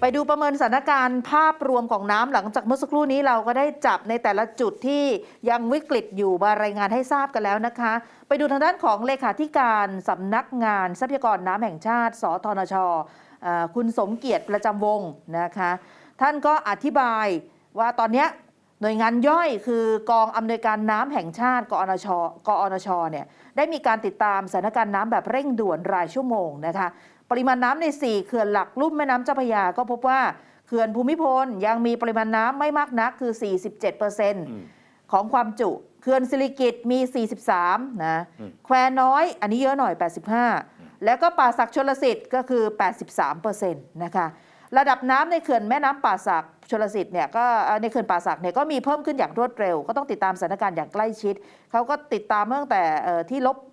ไปดูประเมินสถานการณ์ภาพรวมของน้ำหลังจากเมื่อสักครู่นี้เราก็ได้จับในแต่ละจุดที่ยังวิกฤตอยู่มารายงานให้ทราบกันแล้วนะคะ ไปดูทางด้านของเลขาธิการสำนักงานทรัพยากรน้ำแห่งชาติ สทนช คุณสมเกียรติประจำวงศ์นะคะ ท่านก็อธิบายว่าตอนนี้หน่วยงานย่อยคือกองอำนวยการน้ำแห่งชาติ กอนชกอนชเนี่ยได้มีการติดตามสถานการณ์น้ำแบบเร่งด่วนรายชั่วโมงนะคะ ปริมาณน้ำใน 4 เขื่อนหลักลุ่มแม่น้ำเจ้าพระยาก็พบว่าเขื่อนภูมิพลยังมีปริมาณน้ำไม่มากนักคือ 47%ของความจุเขื่อนสิริกิตมี 43 นะอืมแควน้อย อันนี้เยอะหน่อย 85 แล้วก็ป่าสักชลสิทธิ์ก็คือ 83%นะคะระดับน้ำในเขื่อนแม่น้ำป่าสักชลสิทธิ์เนี่ยก็เอ่อในเขื่อนป่าสักเนี่ยก็มีเพิ่มขึ้นอย่างรวดเร็ว ก็ต้องติดตามสถานการณ์อย่างใกล้ชิด เขาก็ติดตามตั้งแต่เอ่อที่ลบเอ่อ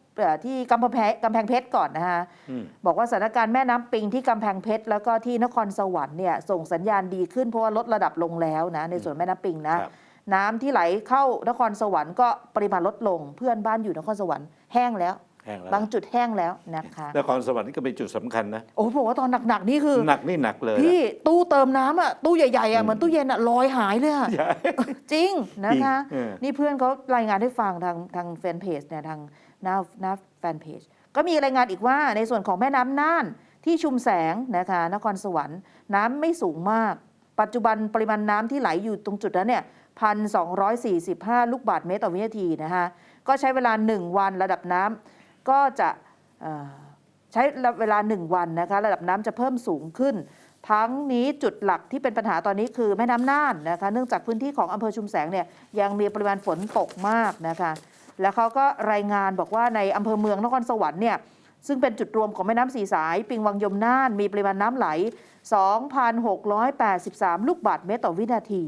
ที่กำแพงเพชรกำแพงเพชรก่อนนะฮะอืมบอกว่าสถานการณ์แม่น้ำปิงที่กำแพงเพชรแล้วก็ที่นครสวรรค์เนี่ยส่งสัญญาณดีขึ้นเพราะว่าลดระดับลงแล้วนะในส่วนแม่น้ำปิงนะครับน้ำที่ไหลเข้านครสวรรค์ก็ปริมาณลดลง เพื่อนบ้านอยู่นครสวรรค์แห้งแล้วแห้งแล้วบางจุดแห้งแล้วนะคะนครสวรรค์นี่ก็เป็นจุดสำคัญนะโอ้โหบอกว่าตอนหนักๆนี่คือหนักนี่หนักเลยพี่นะตู้เติมน้ำอะตู้ใหญ่ๆอือะมเหมือนตู้เย็นอะลอยหายเลยอะใช่จริงนะคะจริงเออนี่เพื่อนเขารายงานให้ฟังทางทางแฟนเพจเนี่ยทาง หน้าหน้าแฟนเพจก็มีรายงานอีกว่าในส่วนของแม่น้ำน่านที่ชุมแสงนะคะนครสวรรค์น้ำไม่สูงมาก ปัจจุบันปริมาณน้ำที่ไหลอยู่ตรงจุดนั้นเนี่ยพันสองลูกบาศก์เมตรต่อวินาทีนะคะก็ใช้เวลา 1 วันระดับน้ำก็จะใช้เวลา 1 วันนะคะระดับน้ำจะเพิ่มสูงขึ้น ทั้งนี้จุดหลักที่เป็นปัญหาตอนนี้คือแม่น้ำน่านนะคะเนื่องจากพื้นที่ของอำเภอชุมแสงเนี่ยยังมีปริมาณฝนตกมากนะคะ แล้วเขาก็รายงานบอกว่าในอำเภอเมืองนครสวรรค์เนี่ยซึ่งเป็นจุดรวมของแม่น้ำสีสาย ปิงวังยมน่าน มีปริมาณน้ำไหล 2,683 ลูกบาศก์เมตรต่อวินาที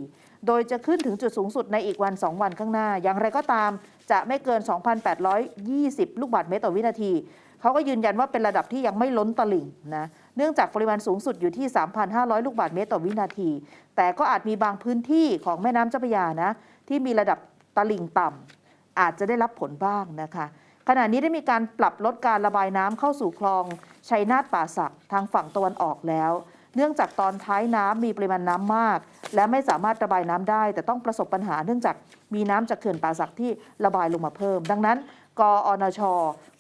โดยจะขึ้นถึงจุดสูงสุดในอีกวัน 2 วันข้างหน้า อย่างไรก็ตามจะไม่เกิน 2,820 ลูกบาศก์เมตรต่อวินาที เขาก็ยืนยันว่าเป็นระดับที่ยังไม่ล้นตลิ่งนะ เนื่องจากปริมาณสูงสุดอยู่ที่ 3,500 ลูกบาศก์เมตรต่อวินาที แต่ก็อาจมีบางพื้นที่ของแม่น้ำเจ้าพระยานะที่มีระดับตลิ่งต่ำ อาจจะได้รับผลบ้างนะคะ ขณะนี้ได้มีการปรับลดการระบายน้ำเข้าสู่คลองชัยนาทป่าสักทางฝั่งตะวันออกแล้ว เนื่องจากตอนท้ายน้ำมีปริมาณน้ำมาก และไม่สามารถระบายน้ำได้ แต่ต้องประสบปัญหาเนื่องจากมีน้ำจากเขื่อนป่าสักที่ระบายลงมาเพิ่ม ดังนั้น กอนช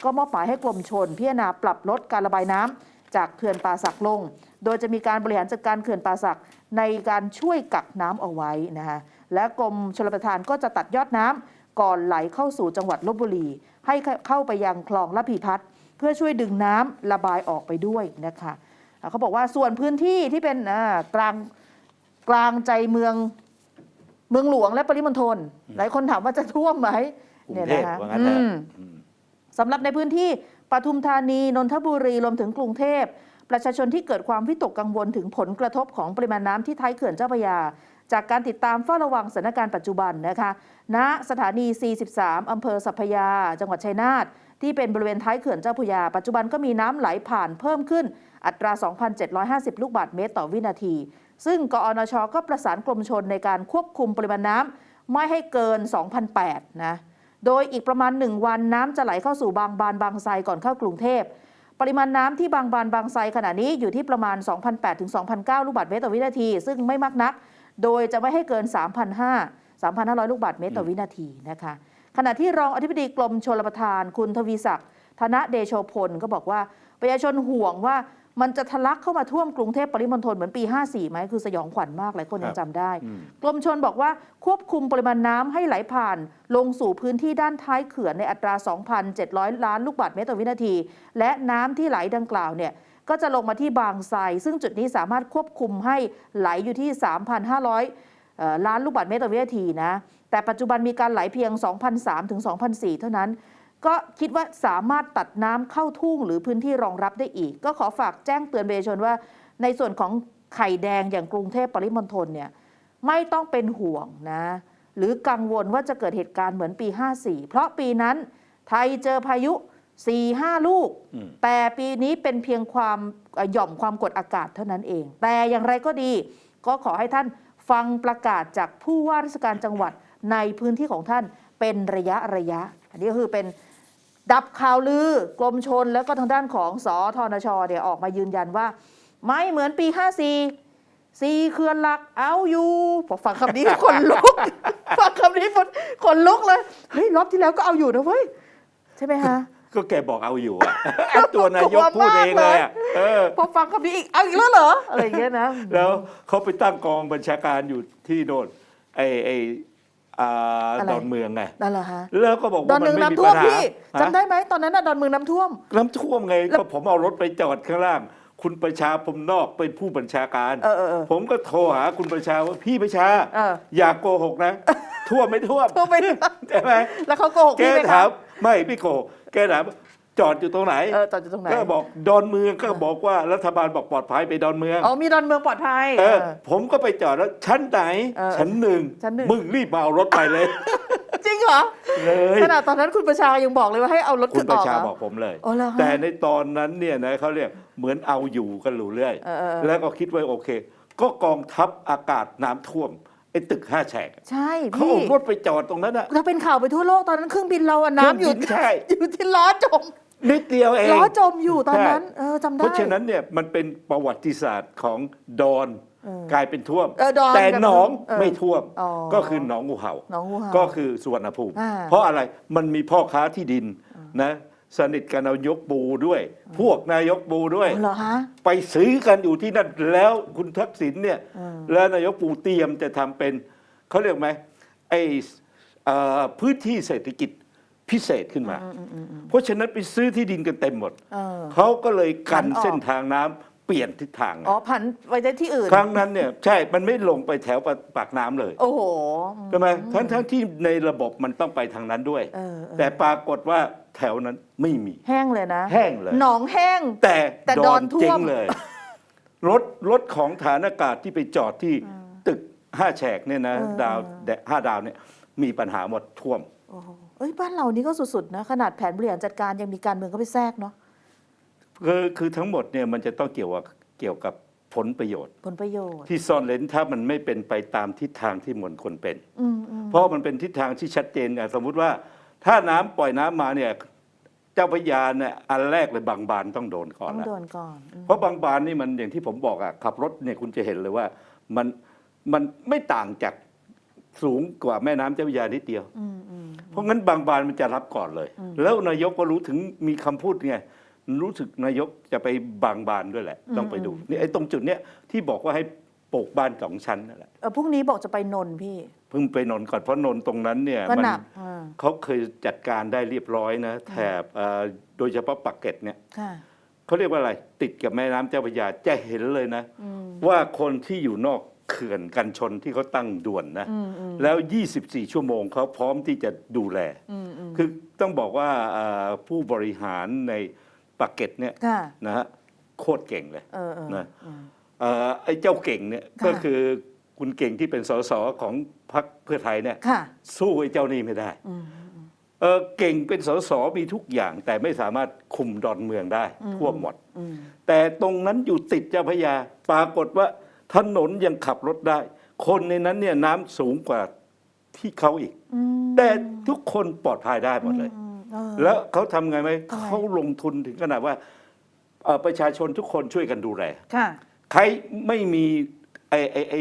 ก็มอบหมายให้กรมชน พิจารณาปรับลดการระบายน้ำจากเขื่อนป่าสักลง โดยจะมีการบริหารจัดการเขื่อนป่าสักในการช่วยกักน้ำเอาไว้นะคะและกรมชลประทานก็จะตัดยอดน้ำ ก่อนไหลเข้าสู่จังหวัดลบบุรี ให้เข้าไปยังคลองระพีพัฒน์เพื่อช่วยดึงน้ำระบายออกไปด้วยนะคะอ่าเขาบอกว่าส่วนพื้นที่ที่เป็นอ่ากลางกลางใจเมืองเมืองหลวงและปริมณฑลหลายคนถามว่าจะท่วมไหมกรุงเทพว่างั้นอืเถอะมอืมสำหรับในพื้นที่ปทุมธานีนนทบุรีรวมถึงกรุงเทพประชาชนที่เกิดความวิตกกังวลถึงผลกระทบของปริมาณน้ำที่ท้ายเขื่อนเจ้าพระยา จากการติดตามเฝ้าระวังสถานการณ์ปัจจุบันนะคะณสถานี 43 อำเภอสัพยา จังหวัดชัยนาทที่เป็นบริเวณท้ายเขื่อนเจ้าพยา ปัจจุบันก็มีน้ำไหลผ่านเพิ่มขึ้นอัตรา 2,750 ลูกบาศก์เมตรต่อวินาที ซึ่งกอนชก็ประสานกรมชนในการควบคุมปริมาณน้ำไม่ให้เกิน 2,008นะโดยอีกประมาณ 1 วันน้ำจะไหลเข้าสู่บางบานบางไทรก่อนเข้ากรุงเทพปริมาณน้ำที่บางบานบางไทรขณะนี้อยู่ที่ประมาณ 2,008ถึง2,009 ลูกบาศก์เมตรต่อวินาที ซึ่งไม่มากนัก โดยจะไม่ให้เกิน 3,500 3,500 ลูกบาศก์เมตรต่อวินาทีนะคะ ขณะที่รองอธิบดีกรมชลประทานคุณทวีศักดิ์ธนเดโชพลก็บอกว่าประชาชนห่วงว่ามันจะทะลักเข้ามาท่วมกรุงเทพปริมณฑลเหมือนปี 54ไหมคือสยองขวัญมากหลายคนยังจำได้อืมกรมชนบอกว่าควบคุมปริมาณน้ำให้ไหลผ่าน ลงสู่พื้นที่ด้านท้ายเขื่อนในอัตรา 2,700 ล้านลูกบาศก์เมตรต่อวินาที และน้ำที่ไหลดังกล่าวเนี่ย ก็จะลงมาที่บางไทรซึ่งจุดนี้สามารถควบคุมให้ไหลอยู่ที่ 3,500 ล้านลูกบาศก์เมตรต่อวินาทีนะ แต่ปัจจุบันมีการไหลเพียง 2,003ถึง2,004 เท่านั้น ก็คิดว่าสามารถตัดน้ำเข้าทุ่งหรือพื้นที่รองรับได้อีก ก็ขอฝากแจ้งเตือนประชาชนว่า ในส่วนของไข่แดงอย่างกรุงเทพปริมณฑลเนี่ยไม่ต้องเป็นห่วงนะ หรือกังวลว่าจะเกิดเหตุการณ์เหมือนปี 54 เพราะปีนั้นไทยเจอพายุ 4-5ลูกอืมแต่ปีนี้เป็นเพียงความเอ่อหย่อมความกดอากาศเท่านั้นเอง แต่อย่างไรก็ดี ก็ขอให้ท่านฟังประกาศจากผู้ว่าราชการจังหวัดในพื้นที่ของท่านเป็นระยะระยะ อันนี้ก็คือเป็นดับข่าวลือกรมชนแล้วก็ทางด้านของสอทนชเนี่ยออกมายืนยันว่า ไม่เหมือนปี 54สี่เขื่อนหลักเอาอยู่พอฟังคำนี้ขนลุก ฟังคำนี้ขนขนลุกเลย เฮ้ยรอบที่แล้วก็เอาอยู่นะเว้ย ใช่ไหมฮะ ก็แกบอกเอาอยู่อะไอ้ตัวนายกพูดเองเลยอะเออ พอฟังคำนี้อีกเอาอีกแล้วเหรออะไรอย่างเงี้ยนะแล้วเขาไปตั้งกองบัญชาการอยู่ที่โน่นไอ้ไอ้อ่าอะไรดอนเมืองไงนั่นเหรอฮะแล้วก็บอกดอว่านมัเมืนองไม่มีน้ำท่วปัมญหาพี่ฮะจำได้ไหมตอนนั้นน่ะดอนเมืองน้ำท่วม น้ำท่วมไงก็ผมเอารถไปจอดข้างล่าง คุณประชาพรมนอกเป็นผู้บัญชาการ เออเออเออ ผมก็โทรหาคุณประชาว่าพี่ประชา เอออย่าโกหกนะ ท่วมไม่ท่วมท่วมไปใช่ไหมแล้วเขาโกหกแกพี่ไหมคถารัมบไม่พี่โกหก แกถามจอดอยู่ตรงไหน เออจอดอยู่ตรงไหนก็บอกดอนเมืองก็บอกว่ารัฐบาลบอกปลอดภัยไปดอนเมืองอ๋อมีดอนเมืองปลอดภัย เออเออผมก็ไปจอดแล้วชั้นไหนเออชั้นหนึ่งชั้นหนึ่งมึงรีบมาเอารถไปเลย จริงเหรอเลยขนาดตอนนั้นคุณประชายังบอกเลยว่าให้เอารถคุขึ้ณนปอระอกชาเหรอบอกผมเลยอ๋อเหรอฮะแต่ในตอนนั้นเนี่ยนะเขาเรียกเหมือนเอาอยู่กันหรูเรื่อยเออเออแล้วก็คิดไว้โอเค ก็กองทัพอากาศน้ำท่วมไอ้ตึกห้าแฉกใช่เขาพี่เอารถไปจอดตรงนั้นอะเราเป็นข่าวไปทั่วโลกตอนนั้นเครื่องบินเราอะน้ำอยู่เครื่องบินใช่ อยู่ที่ล้อจม นิดเดียวเอง ล้อจมอยู่ตอนนั้นใช่เออจำได้ เพราะฉะนั้นเนี่ยมันเป็นประวัติศาสตร์ของดอนเออกลายเป็นท่วม เออดอนแต่กับหนองเออไม่ท่วม อ๋อก็คือหนองงูเห่า หนองงูเห่าก็คือสุวรรณภูมิ อ่าเพราะอะไรมันมีพ่อค้าที่ดินนะ สนิทกับนายกปูด้วย พวกนายกปูด้วยอ๋อเหรอฮะ ไปซื้อกันอยู่ที่นั่นแล้วคุณทักษิณเนี่ยอืม แล้วนายกปูเตรียมจะทำเป็นเขาเรียกไหมไอ้เอ่อพื้นที่เศรษฐกิจพิเศษขึ้นมาอืมอืมอืมอืมเพราะฉะนั้นไปซื้อที่ดินกันเต็มหมด เออ เขาก็เลยกันผันออกเส้นทางน้ำ เปลี่ยนทิศทางอ๋อผันไปได้ที่อื่น ครั้งนั้นเนี่ยใช่มันไม่ลงไปแถวปากปากน้ำเลย โอ้โหใช่ไหมทั้งทั้งที่ในระบบมันต้องไปทางนั้นด้วยเออเออแต่ปรากฏว่าแถวนั้นไม่มี แห้งเลยนะ แห้งเลยหนองแห้ง แต่แต่ดดออนนท่วมเจ๊งเลยรถรถของฐานอากาศที่ไปจอดที่ตึกห้าแฉกเนี่ยนะเออดาวแดห้าดาวเนี่ยมีปัญหาหมดท่วมโอ้โหเอ้ยบ้านเรานี่ก็สุดๆนะขนาดแผนบริหารจัดการยังมีการเมืองเข้าไปแทรกเนาะ คือคือทั้งหมดเนี่ยมันจะต้องเกี่ยวกับเกี่ยวกับผลประโยชน์ ผลประโยชน์ ที่ซ่อนเลนถ้ามันไม่เป็นไปตามทิศทางที่มวลคนเป็น อืมอืมเพราะมันเป็นทิศทางที่ชัดเจนเนี่ยสมมุติว่าถ้าน้ำปล่อยน้ำมาเนี่ยเจ้าพระยาเนี่ยอันแรกเลยบางบานต้องโดนก่อนต้องละ โดนก่อนอืมเพราะบางบานนี่มันอย่างที่ผมบอกอะขับรถเนี่ยคุณจะเห็นเลยว่ามันมันไม่ต่างจากสูงกว่าแม่น้ำเจ้าพระยานิดเดียว อืมอืม เพราะงั้นบางบานมันจะรับก่อนเลย อืม แล้วนายกก็รู้ถึงมีคำพูดไง รู้สึกนายกจะไปบางบานด้วยแหละ ต้องไปดูนี่ไอ้ตรงจุดเนี้ยที่บอกว่าให้ปลูกบ้านสองชั้นนั่นแหละเออพรุ่งนี้บอกจะไปนนท์พี่ เพิ่งไปนนท์ก่อนเพราะนนท์ตรงนั้นเนี่ยก็มัหนักอ่าเขาเคยจัดการได้เรียบร้อยนะแถบเอ่อโดยเฉพาะปักเกร็ตเนี่ยค่ะเขาเรียกว่าอะไร ติดกับแม่น้ำเจ้าพระยาจะเห็นเลยนะ อืมว่าคนที่อยู่นอกเขื่อนกันชนที่เขาตั้งด่วนนะ อืมอืมแล้ว 24 ชั่วโมงเขาพร้อมที่จะดูแล อืมอืม คือต้องบอกว่าเอ่อผู้บริหารใน ปักเกร็ตเนี่ยค่ะ นะฮะโคตรเก่งเลย เออเออนะอืมเอ่อไอ้เจ้าเก่งเนี่ยค่ะ ก็คือคุณเก่งที่เป็นสสของพรรคเพื่อไทยเนี่ยค่ะสู้ไอ้เจ้านี่ไม่ได้อืม เออเก่งเป็นสสมีทุกอย่าง แต่ไม่สามารถคุมดอนเมืองได้อืม ทั่วหมด อืมแต่ตรงนั้นอยู่ติดเจ้าพระยา ปรากฏว่าถนนยังขับรถได้ คนในนั้นเนี่ยน้ำสูงกว่าที่เขาอีก อืมแต่ทุกคนปลอดภัยได้หมดเลย อืมเออ แล้วเขาทำไงไหมทำไงเขาลงทุนถึงขนาดว่าเอ่อประชาชนทุกคนช่วยกันดูแลค่ะใครไม่มีไอ้ไอ้ไอ้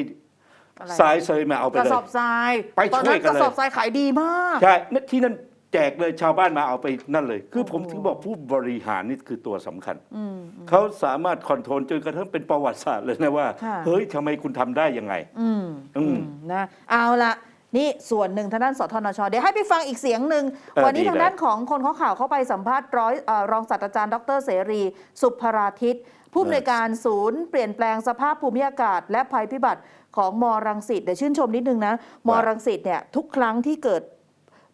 อะไรทรายเซยมาเอาไปกระเลยสอบทรายไปตอนช่นั้วยนกักนเลยระสอบทรายขายดีมากใช่นั่นที่นั่นแจกเลยชาวบ้านมาเอาไปนั่นเลย คือผมโอ้โหถึงบอกผู้บริหารนี่คือตัวสำคัญอืมเขาสามารถคอนโทรลจนกระทั่งเป็นประวัติศาสตร์เลยนะว่าค่ะเฮ้ยทำไมคุณทำได้ยังไง อืมอืมอืมนะเอาละ นี่ส่วนหนึ่งทางด้านสทนชเดี๋ยวให้ไปฟังอีกเสียงหนึ่งเออวันนี้ดีทางเลยด้านของคนข้อข่าวเข้าไปสัมภาษณ์ร้อยเอ่อรองศาสตราจารย์ดรเสรี สุภราทิตผู้อำนวยการศูนย์เปลี่ยนแปลงสภาพภูมิอากาศ และภัยพิบัติของมรังสิตเดี๋ยวชื่นชมนิดนึงนะมรังสิตเนี่ยทุกครั้งที่เกิด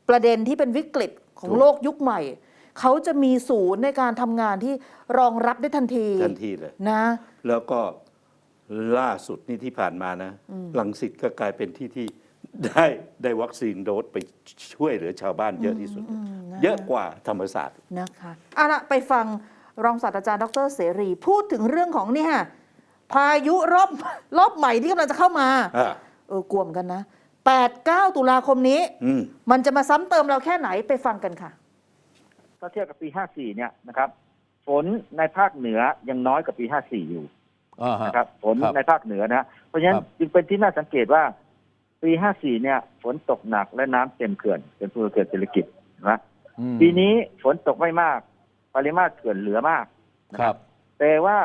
ประเด็นที่เป็นวิกฤตของโลกยุคใหม่ เขาจะมีศูนย์ในการทำงานที่รองรับได้ทันทีทันทีเลย นะ แล้วก็ล่าสุดนี่ที่ผ่านมานะลังสิตก็กลายเป็นที่ที่ ได้ได้วัคซีนโดสไปช่วยเหลือชาวบ้านเยอะที่สุด อืมนะเยอะกว่าธรรมศาสตร์ นะคะเอาละไปฟังรองศาสตราจารย์ดรเสรี พูดถึงเรื่องของเนี่ยพายุรอบรอบใหม่ที่กำลังจะเข้ามาอ่า เออกลัวเหมอนกันนะ 8 9 ตุลาคมนี้ อืม มันจะมาซ้ำเติมเราแค่ไหนไปฟังกันค่ะ ถ้าเทียบกับปี 54 เนี่ยนะครับ ฝนในภาคเหนือยังน้อยกว่าปี 54 อยู่อ่าฮะ นะครับ ฝนครับในภาคเหนือนะฮะเพราะฉะนั้นครับ จึงเป็นที่น่าสังเกตว่า ปี54เนี่ย ฝนตกหนักและน้ำเต็มเขื่อนเป็นตัวเขื่อนเศรษฐกิจนะอืมปีนี้ฝนตกไม่มาก ปริมาตรเขื่อนเหลือมากนะคครัรับบแต่ว่า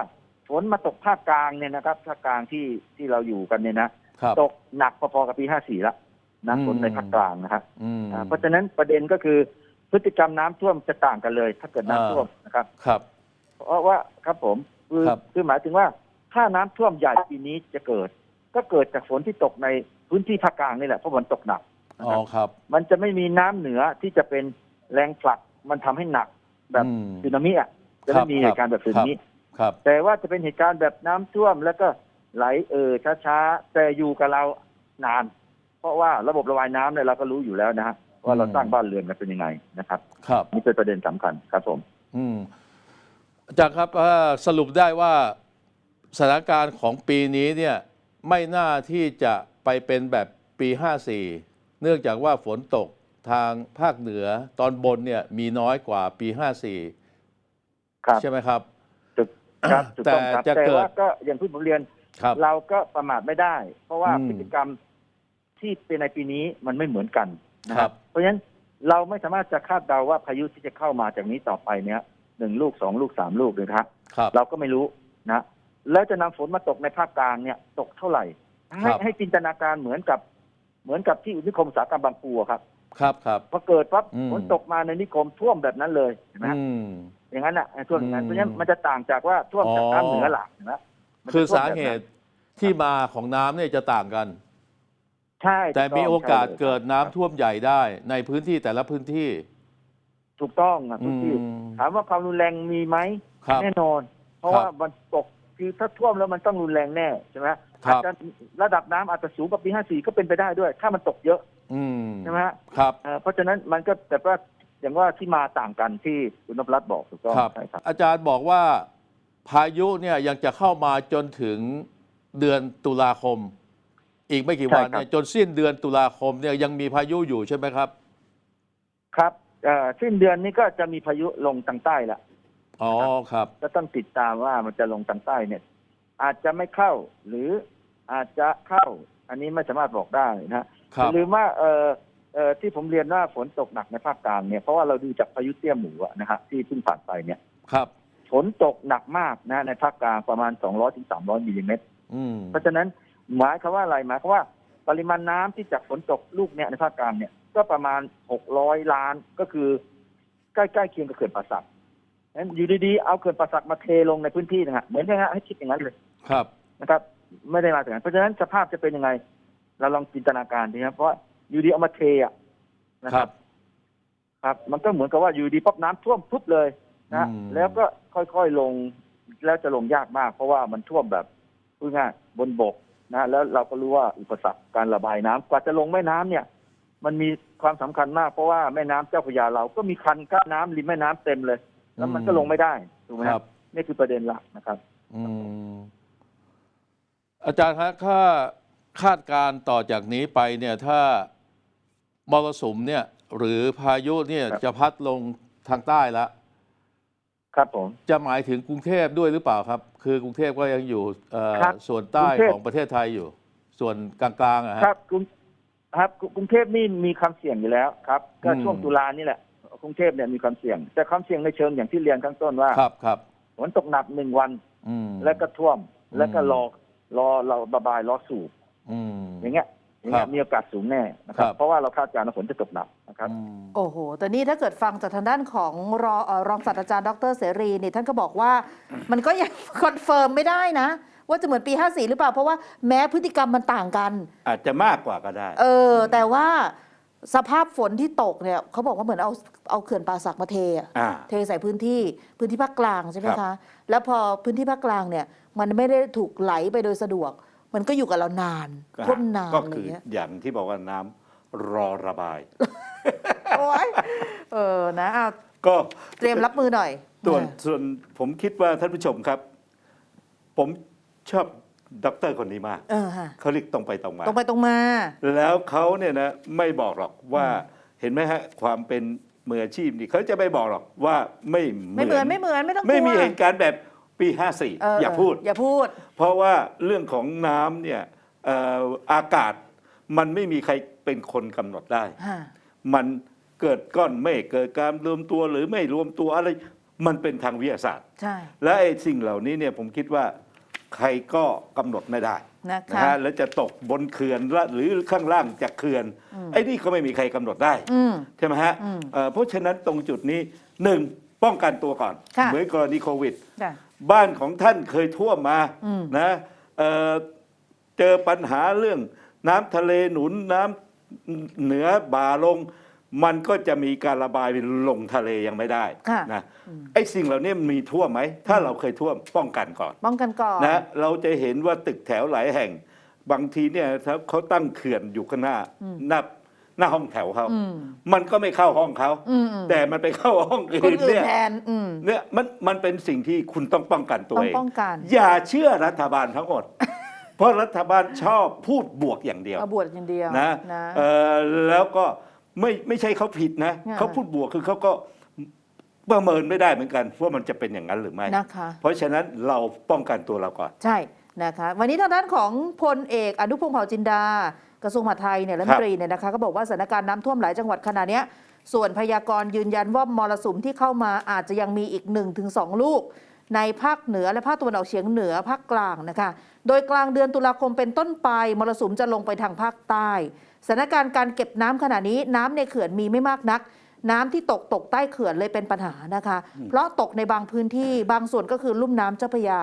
ฝนมาตกภาคกลางเนี่ยนะครับภาคกลางที่ที่เราอยู่กันเนี่ยนะครับตกหนักพอๆกับปี54แล้วนะอืมฝนในภาคกลางนะครับอืมอ่าเพราะฉะนั้นประเด็นก็คือพฤติกรรมน้ำท่วมจะต่างกันเลย ถ้าเกิดน้ำอ่าท่วมนะครับ ครับ เพราะว่าครับผมคือครับคือหมายถึงว่า ถ้าน้ำท่วมใหญ่ปีนี้จะเกิด ก็เกิดจากฝนที่ตกใน พื้นที่ภาคกลางนี่แหละเพราะฝนตกหนักนะอ๋คอรับครับ มันจะไม่มีน้ำเหนือที่จะเป็นแรงผลักมันทำให้หนักแบบอืมสึนามิอะจะครัไม่บมีครับเหตุการณ์แบบสึนามิครับ แต่ว่าจะเป็นเหตุการณ์แบบน้ำท่วม แล้วก็ไหลเออช้าๆแต่อยู่กับเรานาน เพราะว่าระบบระบายน้ำเนี่ยเราก็รู้อยู่แล้วนะฮะว่าเราอืมสร้างบ้านเรือนกันเป็นยังไงนะครับ ครับนี่เป็นประเด็นสำคัญครับผม อืมอาจารย์ครับเอ่อสรุปได้ว่าสถานการณ์ของปีนี้เนี่ยไม่น่าที่จะ ไปเป็นแบบปี 54 เนื่องจากว่าฝนตกทางภาคเหนือตอนบนเนี่ยมีน้อยกว่าปีครับ54 ใช่ไหมครับถูกครับถูกต้องครับแต่จะแต่เกิดว่าก็อย่างที่ผมเรียนครับเราก็ประมาทไม่ได้ เพราะว่าอืมพฤติกรรมที่เป็นในปีนี้มันไม่เหมือนกันนะคครัรับบเพราะฉะนั้นเราไม่สามารถจะคาดเดาว่าพายุที่จะเข้ามาจากนี้ต่อไปเนี้ยหนึ่งลูกสองลูกสามลูกเลยนะฮะครับ เราก็ไม่รู้นะ แล้วจะนำฝนมาตกในภาคกลางเนี่ย ตกเท่าไหร่ ให้ครับให้จินตนาการเหมือนกับเหมือนกับที่นิคมอุตสาหกรรมบางปูอะครับ ครับครับ พอเกิดปั๊บอืม ฝนตกมาในนิคมท่วมแบบนั้นเลยเห็นไหมฮะอืม อย่างนั้นอะท่วมอย่างนั้นอืมเพราะฉะนั้นมันจะต่างจากว่าท่วมจากอ๋อ น้ำเหนือหลักนะมันจะคือท่วมสาแบบนั้นเหตุที่มาของน้ำเนี่ยจะต่างกัน ใช่แต่ถูมีงโอกาสใช่ลยเกิดน้ำครับท่วมใหญ่ได้ ในพื้นที่แต่ละพื้นที่ถูกต้องอะทุกที่อืมถามว่าความรุนแรงมีไหมครับ แน่นอน เพราะครับ ว่ามันตก คือถ้าท่วมแล้วมันต้องรุนแรงแน่ใช่ไหมครัอาจบจะระดับน้ำอาจจะสูงกว่าปี 54 ก็เป็นไปได้ด้วย ถ้ามันตกเยอะอืมใช่ไหมฮะครับ เอ่อเพราะฉะนั้นมันก็แต่ว่าอย่างว่าที่มาต่างกันที่คุณนพรัตน์บอกถูกต้องครับ ใช่ครับอาจารย์บอกว่าพายุเนี่ยยังจะเข้ามาจนถึงเดือนตุลาคม อีกไม่กี่วันเนี่ยจนสิ้นเดือนตุลาคมเนี่ยยังมีพายุอยู่ใช่ไหมครับ ครับเอ่อสิ้นเดือนนี้ก็จะมีพายุลงทางใต้ละ อ๋อครับก็ต้องติดตามว่ามันจะลงทางใต้เนี่ย อาจจะไม่เข้า หรืออาจจะเข้า อันนี้ไม่สามารถบอกได้นะฮะครับอย่าลืมว่าเออเออที่ผมเรียนว่าฝนตกหนักในภาคกลางเนี่ยเพราะว่าเราดูจากพายุเตี้ยหมูอะนะฮะที่เพิ่งผ่านไปเนี่ยครับฝนตกหนักมากนะในภาคกลางประมาณ 200ถึง300มิลลิเมตรอืมเพราะฉะนั้นหมายความว่าอะไรหมายความว่า ปริมาณน้ำที่จากฝนตกลูกเนี่ยในภาคกลางเนี่ยก็ประมาณ 600 ล้านก็คือ ใกล้ๆเคียงกับเขื่อนป่าสัก งั้นอยู่ดีๆเอาเขื่อนป่าสักมาเทลงในพื้นที่นะฮะเหมือนกันฮะให้คิดอย่างนั้นเลยครับนะครับ ไม่ได้มาถึงนั้นเพราะฉะนั้นสภาพจะเป็นยังไง เราลองจินตนาการดีครับเพราะว่าอยู่ดีเอามาเทอะนะคครัรับบครับ มันก็เหมือนกับว่าอยู่ดีป๊บน้ำท่วมปุ๊บเลยนะอืมแล้วก็ค่อยๆลงแล้วจะลงยากมาก เพราะว่ามันท่วมแบบพูดง่ายบนบกนะแล้วเราก็รู้ว่าอุปสรรคการระบายน้ำกว่าจะลงแม่น้ำเนี่ย มันมีความสำคัญมากเพราะว่าแม่น้ำเจ้าพระยาเราก็มีคันกั้นน้ำริมแม่น้ำเต็มเลย แล้วมันก็ลงไม่ได้ถูกไหมคครัรับบนี่คือประเด็นหลักนะครับอืมอาจารย์ครับถ้าคาดการณ์ต่อจากนี้ไปเนี่ยถ้ามรสุมเนี่ย หรือพายุเนี่ยครับจะพัดลงทางใต้แล้วครับผมจะหมายถึงกรุงเทพด้วยหรือเปล่าครับ คือกรุงเทพก็ยังอยู่เอ่อครับส่วนใต้กรุงเทพของประเทศไทยอยู่ ส่วนกลางๆอะฮะครับกรุงครับกรุกรุงเทพนี่มีความเสี่ยงอยู่แล้วครับ ก็อืมช่วงตุลานี่แหละก รุงเทพเนี่ยมีความเสี่ยง แต่ความเสี่ยงในเชิงอย่างที่เรียนข้างต้นว่าครับครับฝนตกหนักหนึ่งวันอืมแล้วก็ท่วมอืมแล้วก็รอรอเราระบายรอสูบอืมอย่างเงี้ยอย่างเงี้ครัยบมีโอกาสสูงแน่นะครับครับ เพราะว่าเราคาดการณ์ว่าฝนจะตกหนักนะครับอืมโอ้โห แต่นี่ถ้าเกิดฟังจากทางด้านของรอเอ่อรองศาสตราจารย์ดรเสรีนี่ท่านก็บอกว่า มันก็ยังคอนเฟิร์มไม่ได้นะ ว่าจะเหมือนปี 54 หรือเปล่า เพราะว่าแม้พฤติกรรมมันต่างกัน อาจจะมากกว่าก็ได้ เออ แต่ว่า สภาพฝนที่ตกเนี่ยเขาบอกว่าเหมือนเอาเอาเขื่อนป่าสักมาเทอะอ่า เทใส่พื้นที่พื้นที่ภาคกลางใช่ไหมครัคะบแล้วพอพื้นที่ภาคกลางเนี่ย มันไม่ได้ถูกไหลไปโดยสะดวก มันก็อยู่กับเรานานท่วมนานก็อะไรคือเงี้ยอย่างที่บอกว่าน้ำรอระบาย โอ้ยเออนะเอาก็เตรียมรับมือหน่อยส่วนอ่าส่วนผมคิดว่าท่านผู้ชมครับ ผมชอบ ด็อกเตอร์คนนี้มากเออฮะเขาเรียกตรงไปตรงมา ตรงไปตรงมา แล้วเขาเนี่ยนะไม่บอกหรอกว่าเห็นไหมฮะความเป็นมืออาชีพนี่เขาจะไม่บอกหรอกว่าไม่ไม่เหมือนไม่เหมือนไม่ต้องกลัวไม่มีเหตุการณ์แบบปีเ54อย่าพูด อย่าพูด เพราะว่าเรื่องของน้ำเนี่ยเอ่ออากาศมันไม่มีใครเป็นคนกำหนดได้ ฮะ มันเกิดก้อนเมฆเกิดการรวมตัวหรือไม่รวมตัวอะไร มันเป็นทางวิทยาศาสตร์ ใช่ และไอ้สิ่งเหล่านี้เนี่ยผมคิดว่า ใครก็กำหนดไม่ได้นะคะนะฮะแล้วจะตกบนเขื่อนละหรือข้างล่างจากเขื่อนไอ้นี่ก็ไม่มีใครกำหนดได้อืมใช่ไหมฮะอืมเอ่อเพราะฉะนั้นตรงจุดนี้หนึ่งป้องกันตัวก่อนค่ะเหมือนกรณีโควิดจ้ะบ้านของท่านเคยท่วมมาอืมนะเอ่อเจอปัญหาเรื่องน้ำทะเลหนุนน้ำเหนือบ่าลง มันก็จะมีการระบายลงทะเลยังไม่ได้ค่ะนะไอ้สิ่งเหล่านี้มีท่วมไหม ถ้าเราเคยท่วมป้องกันก่อนป้องกันก่อนนะเราจะเห็นว่าตึกแถวหลายแห่ง บางทีเนี่ยถ้าเขาตั้งเขื่อนอยู่ข้างหน้าหน้าหน้าห้องแถวเขาอืมมันก็ไม่เข้าห้องเขาอืมอืมแต่มันไปเข้าห้องคนอื่นอื่นเนี่ยแทนอืมเนี่ยมันมันเป็นสิ่งที่คุณต้องป้องกันตัวต้องเองป้องกันอย่าเชื่อรัฐบาลทั้งหมด เพราะรัฐบาลชอบพูดบวกอย่างเดียวเอาบวชอย่างเดียวนะนะเอ่อแล้วก็ ไม่ไม่ใช่เขาผิดนะอ่า เขาพูดบวกคือเขาก็ประเมินไม่ได้เหมือนกันว่ามันจะเป็นอย่างนั้นหรือไม่ นะคะ เพราะฉะนั้นเราป้องกันตัวเราก่อน ใช่นะคะ วันนี้ทางด้านของพลเอกอนุพงศ์เผ่าจินดา กระทรวงมหาดไทยเนี่ยรัฐมนตรีเนี่ยนะคะก็บอกว่าสถานการณ์น้ำท่วมหลายจังหวัดขณะเนี้ยส่วนพยากรณ์ยืนยันว่ามรสุมที่เข้ามาอาจจะยังมีอีก 1-2 ลูก ในภาคเหนือและภาคตะวันออกเฉียงเหนือภาคกลางนะคะ โดยกลางเดือนตุลาคมเป็นต้นไปมรสุมจะลงไปทางภาคใต้สถานการณ์การเก็บน้ำขณะนี้น้ำในเขื่อนมีไม่มากนัก น้ำที่ตกตกใต้เขื่อนเลยเป็นปัญหานะคะ เพราะตกในบางพื้นที่บางส่วนก็คือลุ่มน้ำเจ้าพระยา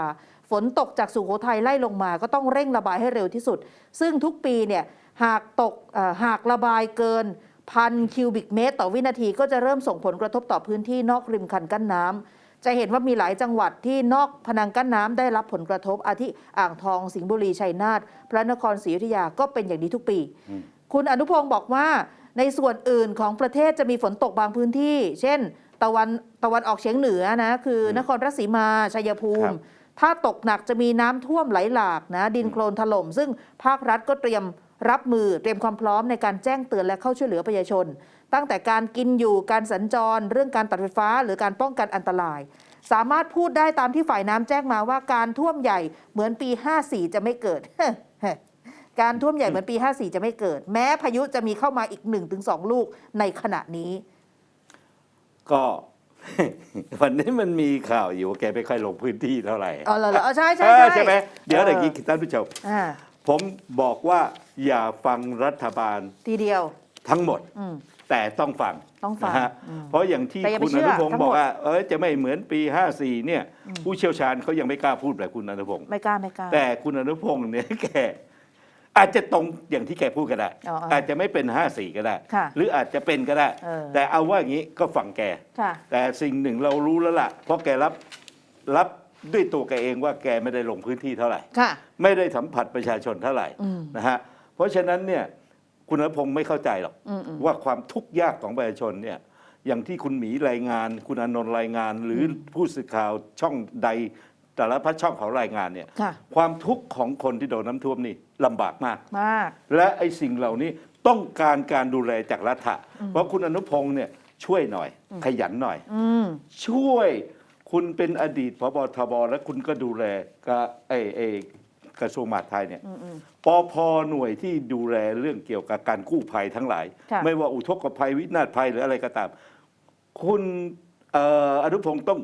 ฝนตกจากสุโขทัยไล่ลงมา ก็ต้องเร่งระบายให้เร็วที่สุด ซึ่งทุกปีเนี่ยหากตกเอ่อหากระบายเกินพันคิวบิกเมตร ต่อวินาทีก็จะเริ่มส่งผลกระทบต่อพื้นที่นอกริมคันกั้นน้ำ จะเห็นว่ามีหลายจังหวัดที่นอกพนังกั้นน้ำได้รับผลกระทบ อาทิอ่างทองสิงห์บุรีชัยนาทพระนครศรีอยุธยาก็เป็นอย่างนี้ทุกปี คุณอนุพงศ์บอกว่าในส่วนอื่นของประเทศจะมีฝนตกบางพื้นที่ เช่น ตะวันตะวันออกเฉียงเหนือนะคือนครราชสีมาชัยภูครัมิบถ้าตกหนักจะมีน้ำท่วมไหลหลากนะดินโคลนถล่ม ซึ่งภาครัฐก็เตรียม รับมือเตรียมความพร้อมในการแจ้งเตือนและเข้าช่วยเหลือประชาชน ตั้งแต่การกินอยู่การสัญจร เรื่องการตัดไฟฟ้า หรือการป้องกันอันตราย สามารถพูดได้ตามที่ฝ่ายน้ำแจ้งมาว่าการท่วมใหญ่เหมือนปี 54 จะไม่เกิดการท่วมใหญ่เหมือนปี 54 จะไม่เกิด แม้พายุจะมีเข้ามาอีก 1-2 ลูกในขณะนี้ ก็วันนี้มันมีข่าวอยู่ว่าแกไม่ค่อยลงพื้นที่เท่าไหร่อ๋อเหรอเหรออ๋อใช่ใช่เออใช่ใช่ไหมเดี๋ยวออเดี๋ยวกี้ท่านผู้ชมอ่า ผมบอกว่าอย่าฟังรัฐบาลทีเดียว ทั้งหมด อืม แต่ต้องฟังต้องฟังนะฮะอืมเพราะอย่างที่แต่อย่าไปคุณเชื่ออนุพงศ์ทั้งหมดบอกว่าเออจะไม่เหมือนปี 54 เนี่ยผู้เชี่ยวชาญเขายังไม่กล้าพูดแบบคุณอนุพงศ์ไม่กล้าไม่กล้า แต่คุณอนุพงศ์เนี่ยแกอาจจะตรงอย่างที่แกพูดก็ได้ อ๋ออ๋อออาจจะไม่เป็น 54 ก็ได้ ค่ะหรืออาจจะเป็นก็ได้ เออ แต่เอาว่าอย่างนี้ก็ฟังแก ค่ะ แต่สิ่งหนึ่งเรารู้แล้วล่ะ เพราะแกรับรับ ด้วยตัวแกเองว่าแกไม่ได้ลงพื้นที่เท่าไหร่ ค่ะ ไม่ได้สัมผัสประชาชนเท่าไหร่อืม นะฮะเพราะฉะนั้นเนี่ยคุณอนุพงศ์ไม่เข้าใจหรอก อืมอืม ว่าความทุกข์ยากของประชาชนเนี่ยอย่างที่คุณหมีรายงาน คุณอานนท์รายงาน หรืออผู้สื่อข่าวช่องใด แต่ละพัดช่องเขารายงานเนี่ยค่ะ ความทุกข์ของคนที่โดนน้ำท่วมนี่ลำบากมาก มาก และไอ้สิ่งเหล่านี้ต้องการการดูแลจากรัฐะเพราะคุณอนุพงศ์เนี่ยช่วยหน่อย ขยันหน่อย อืม ช่วย คุณเป็นอดีตพบทบและคุณก็ดูแลกับไอ้ไอ้กระทรวงมหาดไทยเนี่ยอืมอืมปอพหน่วยที่ดูแลเรื่องเกี่ยวกับการกู้ภัยทั้งหลาย ค่ะ ไม่ว่าอุทกภัยวินาศภัยหรืออะไรก็ตาม คุณเอ่ออนุพงศ์ต้อง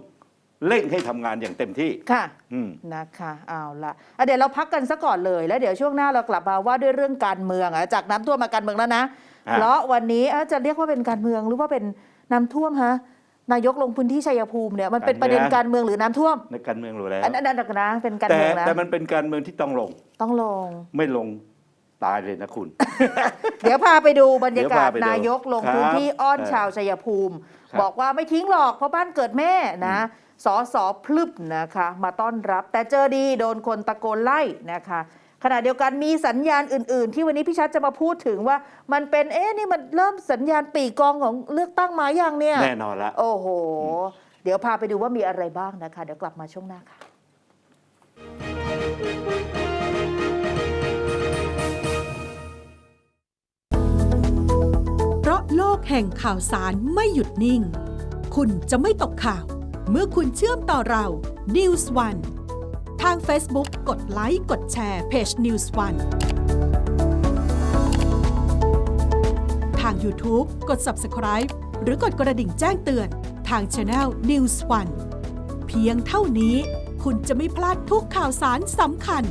เร่งให้ทำงานอย่างเต็มที่ ค่ะ อืม นะคะเอาละอะเดี๋ยวเราพักกันซะก่อนเลย แล้วเดี๋ยวช่วงหน้าเรากลับมาว่าด้วยเรื่องการเมืองอะจากน้ำท่วมมาการเมืองแล้วนะ อะ เพราะวันนี้อะจะเรียกว่าเป็นการเมืองหรือว่าเป็นน้ำท่วมฮะ นายกลงพื้นที่ชัยภูมิเนี่ยมันเป็นประเด็นการเมืองหรือน้ำท่วมในการเมืองรู้แล้วอันนั้นนะนะเป็นการแต่เมืองนะแต่มันเป็นการเมืองที่ต้องลง ต้องลง ไม่ลงตายเลยนะคุณ เดี๋ยวพาไปดูบรรยากาศเดี๋ยวพาไปดูนายกลงครับพื้นที่อ้อนเออชาวชัยภูมิครับบอกว่าไม่ทิ้งหรอกเพราะบ้านเกิดแม่นะสอสอพลึบนะคะ มาต้อนรับ แต่เจอดีโดนคนตะโกนไล่นะคะ ขณะเดียวกันมีสัญญาณอื่น ๆ ที่วันนี้พี่ชัดจะมาพูดถึงว่า มันเป็นเอ๊ะนี่มันเริ่มสัญญาณปีกองของเลือกตั้งมาอย่างเนี่ยแน่นอนละโอ้โห เดี๋ยวพาไปดูว่ามีอะไรบ้างนะคะ เดี๋ยวกลับมาช่วงหน้าค่ะเพราะโลกแห่งข่าวสารไม่หยุดนิ่ง คุณจะไม่ตกข่าว เมื่อคุณเชื่อมต่อเรา News One ทาง Facebook กดไลค์ กดแชร์เพจ News One ทาง YouTube กด Subscribe หรือกดกระดิ่งแจ้งเตือนทาง Channel News One เพียงเท่านี้คุณจะไม่พลาดทุกข่าวสารสำคัญ